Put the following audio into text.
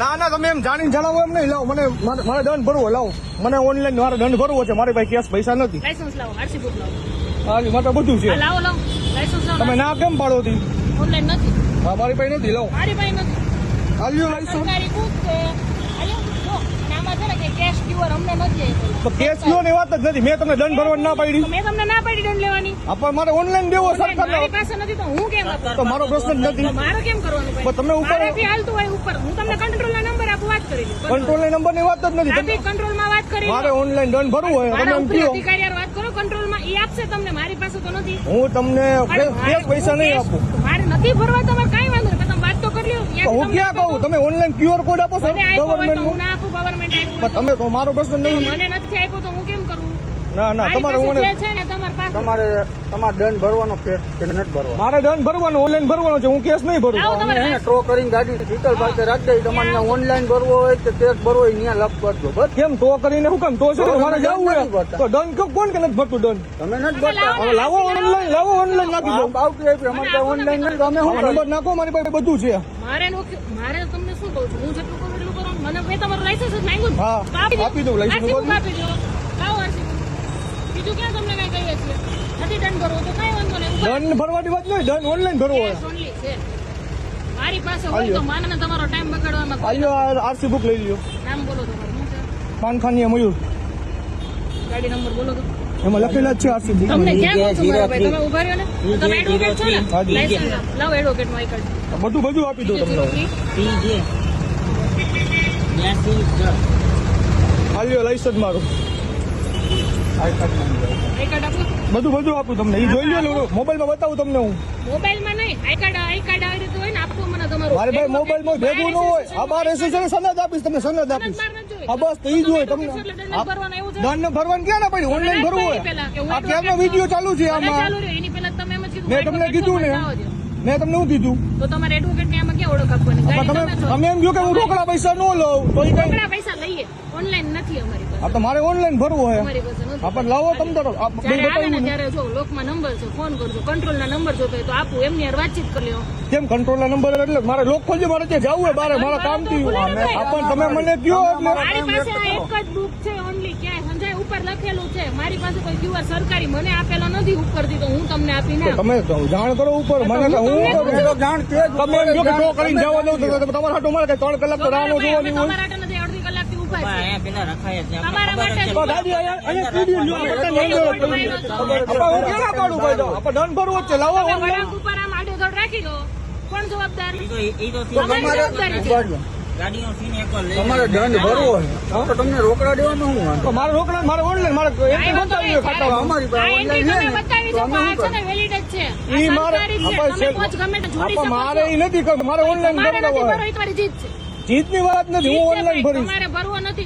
ના ના તમે એમ જાણીને જણાવો એમ નહીં. લાવો મને મારે દંડ ભરવો લાવો. મને ઓનલાઈન મારે દંડ ભરવો છે. મારી પાસે કેશ પૈસા નથી. લાઇસન્સ લાવો આરસી લાવો. હાલી મારે બધું છે. હા, લાવો લાવો. લાયસન્સ લાવો તમે ના કેમ પાડો હતી ઓનલાઈન નથી. હા મારી પાસે નથી લાવો. મારી પાસે નથી. હાલ્યો લાઈસન્સ સરકારી બુક આલ્યો, જો, અને આમાં છે ને કે કેશ ક્યુઆર અમને નથી આપ્યો. તો કેસ લ્યો ની વાત જ નથી. મેં તમને દંડ ભરવા ના પાડી. મેં તમને ના પાડી દંડ લેવાની. પણ મારે ઓનલાઈન દેવો સરકાર મારી પાસે નથી તો હું કેમ તો મારો પ્રશ્ન નથી. મારે કેમ કરવાનું પણ તમે ઉપર- હાલતું હોય ઉપર. હું તમને કંટ્રોલ ના નંબર આપું વાત કરી કંટ્રોલની નંબરની વાત જ નથી. કંટ્રોલમાં વાત કરી મારે ઓનલાઈન દંડ ભરવું હોય તમે એમ ઉપરી અધિકારી વાત કરો કંટ્રોલમાં આપશે તમને મારી પાસે તો નથી. હું તમને પૈસા નહીં આપું. મારે નથી ભરવા તમારે કાંઈ વાંધો નહીં તમે વાત તો કરી હું ક્યાં કહું? તમે ઓનલાઈન ક્યુઆર કોડ આપો તો ગવર્મેન્ટ તમે તો મારો પ્રશ્ન નહીં મને નથી આપ્યો તો હું ના ના તમારે પાસે ઓનલાઈન જે છે ને તમારી પાસે. તમારે તમારે દંડ ભરવાનો કે કે નથી ભરવાનો? મારે દંડ ભરવાનો ઓનલાઈન ભરવાનો છે હું કેસ નહીં ભરું. એને ટ્રો કરીને ગાડી સીટલ પાસે રાખી દઈ તમારે ત્યાં ઓનલાઈન ભરવો હોય કે કેસ ભરવો હોય ત્યાં લપ કરજો બસ. કેમ તો કરીને હું કેમ? તો છે મારે જવું હોય તો દંડ કોણ કે નથી ભરતું દંડ? તમે નથી ભરતા. હવે લાવો ઓનલાઈન લાવો ઓનલાઈન નાખી દો. આવતી આપી અમારે ત્યાં ઓનલાઈન નથી અમે હું નંબર નાખો મારી પાસે બધું છે. મારે મારે તમને શું કહું છું હું જેટલું કહું એટલું કરો મને મેં તમારું લાયસન્સ જ માંગ્યું હા, આપી દઉં, license આપી દઉં. આપી દો લાવો RC book. બીજું ક્યાં તમને કઈ કહીએ છીએ? નથી દંડ ભરવો તો કઈ વાંધો નહીં. દંડ ભરવાની વાત નહીં દંડ ઓનલાઈન ભરવો ઓનલી છે. મારી પાસે હોય તો માનને તમારો ટાઈમ બગાડવામાં આલ્યો આરસી બુક લઈ લ્યો. નામ બોલો તમારું પાનખાની મયુર. ગાડી નંબર બોલો તો. એમાં લખેલા જ છે આરસી બુક તમને કેમ ભાઈ? તમે ઊભા રહ્યો ને? તો તમે એડવોકેટ છો ને? હાજી. લાવ એડવોકેટ નો કાર્ડ બધું બધું આપી દો તમને. પીજે બ્યાસી દસ આલ્યો લાઈસન્સ મારું. આઈ કાર્ડ બધું બધું આપું તમને. એ જોઈ લો મોબાઈલમાં બતાવું તમને હું. મોબાઈલમાં નહીં. આઈ કાર્ડ આઈ કાર્ડ આવી રીતે હોય ને આપવું મને તમારું. મારે ભાઈ મોબાઈલમાં ભેગું ન હોય. આ બાર એસોસિએશન સનદ આપીશ તમને સનદ આપીશ. આ બસ તો ઈ જ હોય તમને. દંડ ભરવાનું ક્યાં ના પડી ઓનલાઈન ભરવું હોય. આ ક્યારનો વીડિયો ચાલુ છે આમાં? ચાલુ રહ્યો. એની પહેલા તમે એમ જ કીધું મેં તમને કીધું ને. મેં તમને શું કીધું? તો તમારે એડવોકેટ ને આમાં ક્યાં ઓળખ આપવાની? ગાડી તમે એમ કહ્યું કે હું રોકડા પૈસા ન લઉં તો એ રોકડા પૈસા લઈએ. ઓનલાઈન નથી અમારી પાસે. આ તો મારે ઓનલાઈન ભરવું હોય અમારી પાસે નથી. આ પણ લાવો તમ તો. ત્યારે જો લોકમાં નંબર છે ફોન કરજો કંટ્રોલ ના નંબર જોતો હોય તો આપું. એમની યાર વાતચીત કરી લ્યો. કેમ કંટ્રોલ ના નંબર એટલે મારે લોક ખોલજો મારે ત્યાં જવું હોય બારે મારા કામથી આપણ તમે મને કયો એટલે મારી પાસે આ એક જ બુક છે ઓનલી ક્યાંય લખેલું છે મારી પાસે કોઈ ક્યુઆર સરકારી મને આપેલો નથી ઉપરથી તો હું તમને આપી ના તમે જાણ કરો ઉપર. મને હું જાણ તે તમે જો કે જો કરીને જવા દઉં તો તમારા હાટો મારે કઈ ત્રણ કલાક તો રાહ ન જોવાની હોય. તમારા હાટે નથી અડધી કલાકથી ઊભા છે રખાય છે તમારા માટે તો ગાડી અહીંયા અહીંયા સ્ટુડિયો લ્યો આપણે હું ક્યાં પાડું ભાઈ તો? આપણે દંડ ભરવો છે લાવો તમે ઓનલાઈન વળાંક ઉપર આમ આડેધડ રાખી દો. કોણ જવાબદાર? તો છે. તમારે દંડ ભરવો તો તમને રોકડા દેવાનું શું વાંધો? મારે રોકડા મારે ઓનલાઈન મારે બતાવી ખાતા અમારી પાસે મારે છો. નથી મારે ઓનલાઈન એ જીતની જીતની વાત નથી હું ઓનલાઈન ભરીશ. ભરવો નથી.